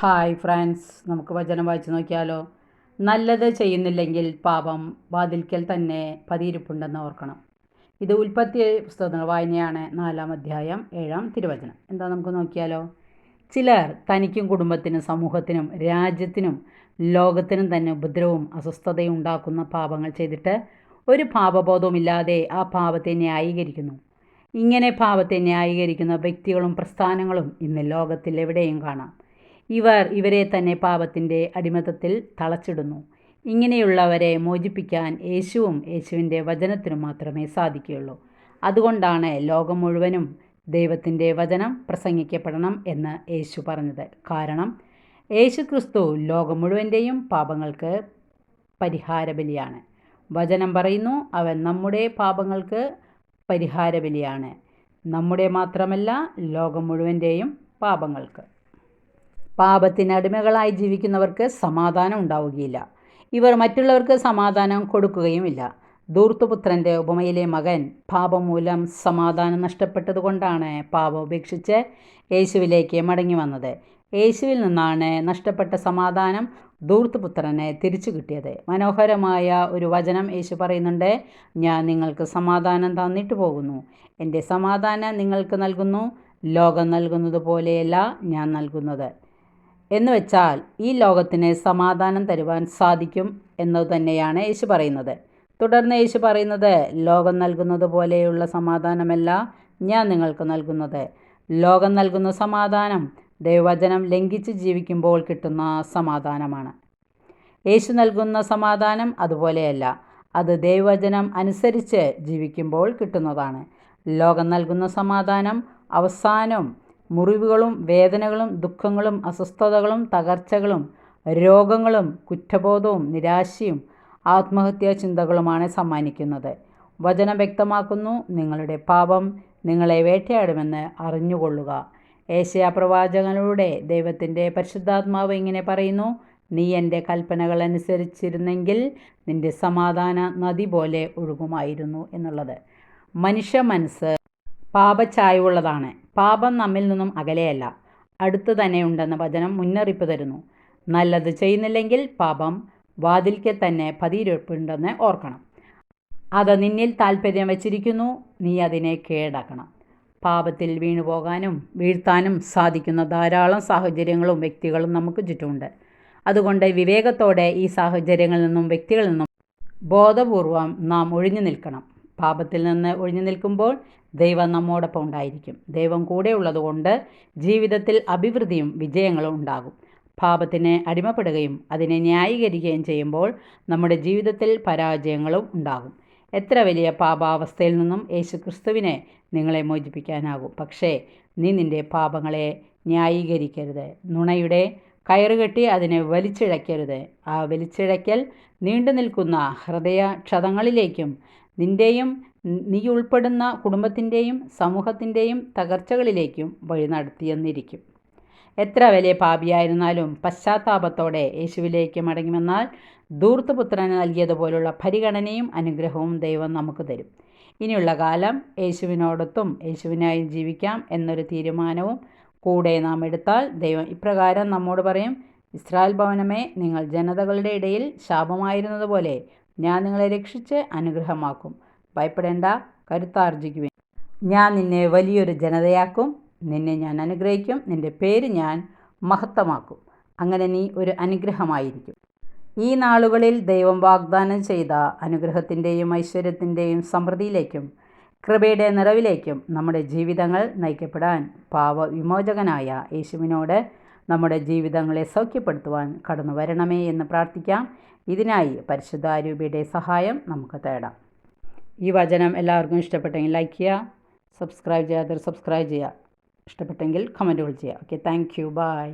Hi France നമുക്ക് വചനം വായിച്ചു നോക്കിയാലോ? നല്ലത് ചെയ്യുന്നില്ലെങ്കിൽ പാപം വാതിൽക്കൽ തന്നെ പതിയിരിപ്പുണ്ടെന്ന് ഓർക്കണം. ഇത് ഉൽപ്പത്തി പുസ്തകങ്ങൾ വായനയാണ് നാലാം അധ്യായം ഏഴാം തിരുവചനം. എന്താ നമുക്ക് നോക്കിയാലോ? ചിലർ തനിക്കും കുടുംബത്തിനും സമൂഹത്തിനും രാജ്യത്തിനും ലോകത്തിനും തന്നെ ഉപദ്രവവും അസ്വസ്ഥതയും ഉണ്ടാക്കുന്ന പാപങ്ങൾ ചെയ്തിട്ട് ഒരു പാപബോധവുമില്ലാതെ ആ പാപത്തെ ന്യായീകരിക്കുന്നു. ഇങ്ങനെ പാപത്തെ ന്യായീകരിക്കുന്ന വ്യക്തികളും പ്രസ്ഥാനങ്ങളും ഇന്ന് ലോകത്തിൽ എവിടെയും കാണാം. ഇവർ ഇവരെ തന്നെ പാപത്തിന്റെ അടിമത്തത്തിൽ തളച്ചിടുന്നു. ഇങ്ങനെയുള്ളവരെ മോചിപ്പിക്കാൻ യേശുവും യേശുവിന്റെ വചനത്തിനും മാത്രമേ സാധിക്കുകയുള്ളൂ. അതുകൊണ്ടാണ് ലോകം മുഴുവനും ദൈവത്തിന്റെ വചനം പ്രസംഗിക്കപ്പെടണം എന്ന് യേശു പറഞ്ഞത്. കാരണം യേശു ക്രിസ്തു ലോകം മുഴുവന്റെയും പാപങ്ങൾക്ക് പരിഹാരബലിയാണ്. വചനം പറയുന്നു അവൻ നമ്മുടെ പാപങ്ങൾക്ക് പരിഹാരബലിയാണ്. നമ്മുടെ മാത്രമല്ല ലോകം മുഴുവന്റെയും പാപങ്ങൾക്ക്. പാപത്തിന് അടിമകളായി ജീവിക്കുന്നവർക്ക് സമാധാനം ഉണ്ടാവുകയില്ല. ഇവർ മറ്റുള്ളവർക്ക് സമാധാനം കൊടുക്കുകയുമില്ല. ദൂർത്തുപുത്രന്റെ ഉപമയിലെ മകൻ പാപം മൂലം സമാധാനം നഷ്ടപ്പെട്ടതുകൊണ്ടാണ് പാപം ഉപേക്ഷിച്ച് യേശുവിലേക്ക് മടങ്ങി വന്നത്. യേശുവിൽ നിന്നാണ് നഷ്ടപ്പെട്ട സമാധാനം ദൂർത്തുപുത്രനെ തിരിച്ചു കിട്ടിയത്. മനോഹരമായ ഒരു വചനം യേശു പറയുന്നുണ്ട് ഞാൻ നിങ്ങൾക്ക് സമാധാനം തന്നിട്ട് പോകുന്നു. എന്റെ സമാധാനം നിങ്ങൾക്ക് നൽകുന്നു. ലോകം നൽകുന്നത് പോലെയല്ല ഞാൻ നൽകുന്നത്. എന്ന് വെച്ചാൽ ഈ ലോകത്തിന് സമാധാനം തരുവാൻ സാധിക്കും എന്നത് തന്നെയാണ് യേശു പറയുന്നത്. തുടർന്ന് യേശു പറയുന്നത് ലോകം നൽകുന്നത് പോലെയുള്ള സമാധാനമല്ല ഞാൻ നിങ്ങൾക്ക് നൽകുന്നത്. ലോകം നൽകുന്ന സമാധാനം ദൈവവചനം ലംഘിച്ച് ജീവിക്കുമ്പോൾ കിട്ടുന്ന സമാധാനമാണ്. യേശു നൽകുന്ന സമാധാനം അതുപോലെയല്ല അത് ദൈവവചനം അനുസരിച്ച് ജീവിക്കുമ്പോൾ കിട്ടുന്നതാണ്. ലോകം നൽകുന്ന സമാധാനം അവസാനം മുറിവുകളും വേദനകളും ദുഃഖങ്ങളും അസ്വസ്ഥതകളും തകർച്ചകളും രോഗങ്ങളും കുറ്റബോധവും നിരാശയും ആത്മഹത്യാ ചിന്തകളുമാണ് സമ്മാനിക്കുന്നത്. വചനം വ്യക്തമാക്കുന്നു. നിങ്ങളുടെ പാപം നിങ്ങളെ വേട്ടയാടുമെന്ന് അറിഞ്ഞുകൊള്ളുക. ഏഷ്യ പ്രവാചകനിലൂടെ ദൈവത്തിന്റെ പരിശുദ്ധാത്മാവ് ഇങ്ങനെ പറയുന്നു. നീ എന്റെ കൽപ്പനകൾ അനുസരിച്ചിരുന്നെങ്കിൽ നിന്റെ സമാധാന നദി പോലെ ഒഴുകുമായിരുന്നു എന്നുള്ളത്. മനുഷ്യ മനസ്സ് പാപച്ചായവുള്ളതാണ് പാപം നമ്മിൽ നിന്നും അകലെയല്ല. അടുത്ത് തന്നെയുണ്ടെന്ന വചനം മുന്നറിയിപ്പ് തരുന്നു. നല്ലത് ചെയ്യുന്നില്ലെങ്കിൽ പാപം വാതിൽക്കെ തന്നെ പതിയിരിപ്പുണ്ടെന്ന് ഓർക്കണം. അത് നിന്നിൽ താല്പര്യം വച്ചിരിക്കുന്നു. നീ അതിനെ കേടാക്കണം. പാപത്തിൽ വീണുപോകാനും വീഴ്ത്താനും സാധിക്കുന്ന ധാരാളം സാഹചര്യങ്ങളും വ്യക്തികളും നമുക്ക് ചുറ്റുമുണ്ട്. അതുകൊണ്ട് വിവേകത്തോടെ ഈ സാഹചര്യങ്ങളിൽ നിന്നും വ്യക്തികളിൽ നിന്നും ബോധപൂർവം നാം ഒഴിഞ്ഞു നിൽക്കണം. പാപത്തിൽ നിന്ന് ഒഴിഞ്ഞു നിൽക്കുമ്പോൾ ദൈവം നമ്മോടൊപ്പം ഉണ്ടായിരിക്കും. ദൈവം കൂടെ ഉള്ളതുകൊണ്ട് ജീവിതത്തിൽ അഭിവൃദ്ധിയും വിജയങ്ങളും ഉണ്ടാകും. പാപത്തിന് അടിമപ്പെടുകയും അതിനെ ന്യായീകരിക്കുകയും ചെയ്യുമ്പോൾ നമ്മുടെ ജീവിതത്തിൽ പരാജയങ്ങളും ഉണ്ടാകും. എത്ര വലിയ പാപാവസ്ഥയിൽ നിന്നും യേശു ക്രിസ്തുവിനെ നിങ്ങളെ മോചിപ്പിക്കാനാകും. പക്ഷേ നീ നിന്റെ പാപങ്ങളെ ന്യായീകരിക്കരുത്. നുണയുടെ കയറുകെട്ടി അതിനെ വലിച്ചിഴക്കരുത് ആ വലിച്ചിഴക്കൽ നീണ്ടു നിൽക്കുന്ന ഹൃദയ ക്ഷതങ്ങളിലേക്കും നിന്റെയും നീ ഉൾപ്പെടുന്ന കുടുംബത്തിന്റെയും സമൂഹത്തിന്റെയും തകർച്ചകളിലേക്കും വഴി നടത്തിയെന്നിരിക്കും. എത്ര വലിയ പാപിയായിരുന്നാലും പശ്ചാത്താപത്തോടെ യേശുവിലേക്ക് മടങ്ങിവന്നാൽ വന്നാൽ ധൂർത്തപുത്രന് നൽകിയതുപോലുള്ള പരിഗണനയും അനുഗ്രഹവും ദൈവം നമുക്ക് തരും. ഇനിയുള്ള കാലം യേശുവിനോടൊത്തും യേശുവിനായും ജീവിക്കാം എന്നൊരു തീരുമാനവും കൂടെ നാം എടുത്താൽ ദൈവം ഇപ്രകാരം നമ്മോട് പറയും ഇസ്രായേൽ ഭവനമേ നിങ്ങൾ ജനതകളുടെ ഇടയിൽ ശാപമായിരുന്നതുപോലെ ഞാൻ നിങ്ങളെ രക്ഷിച്ച് അനുഗ്രഹമാക്കും. ഭയപ്പെടേണ്ട കരുത്താർജിക്കുവേൻ. ഞാൻ നിന്നെ വലിയൊരു ജനതയാക്കും. നിന്നെ ഞാൻ അനുഗ്രഹിക്കും. നിന്റെ പേര് ഞാൻ മഹത്തമാക്കും അങ്ങനെ നീ ഒരു അനുഗ്രഹമായിരിക്കും. ഈ നാളുകളിൽ ദൈവം വാഗ്ദാനം ചെയ്ത അനുഗ്രഹത്തിന്റെയും ഐശ്വര്യത്തിന്റെയും സമൃദ്ധിയിലേക്കും കൃപയുടെ നിറവിലേക്കും നമ്മുടെ ജീവിതങ്ങൾ നയിക്കപ്പെടാൻ പാവ വിമോചകനായ യേശുവിനോട് നമ്മുടെ ജീവിതങ്ങളെ സൗഖ്യപ്പെടുത്തുവാൻ കടന്നു വരണമേ എന്ന് പ്രാർത്ഥിക്കാം. ഇതിനായി പരിശുദ്ധാരൂപിയുടെ സഹായം നമുക്ക് തേടാം. ഈ വചനം എല്ലാവർക്കും ഇഷ്ടപ്പെട്ടെങ്കിൽ ലൈക്ക് ചെയ്യുക സബ്സ്ക്രൈബ് ചെയ്യാത്തവർ സബ്സ്ക്രൈബ് ചെയ്യുക. ഇഷ്ടപ്പെട്ടെങ്കിൽ കമന്റുകൾ ചെയ്യുക. Okay thank you by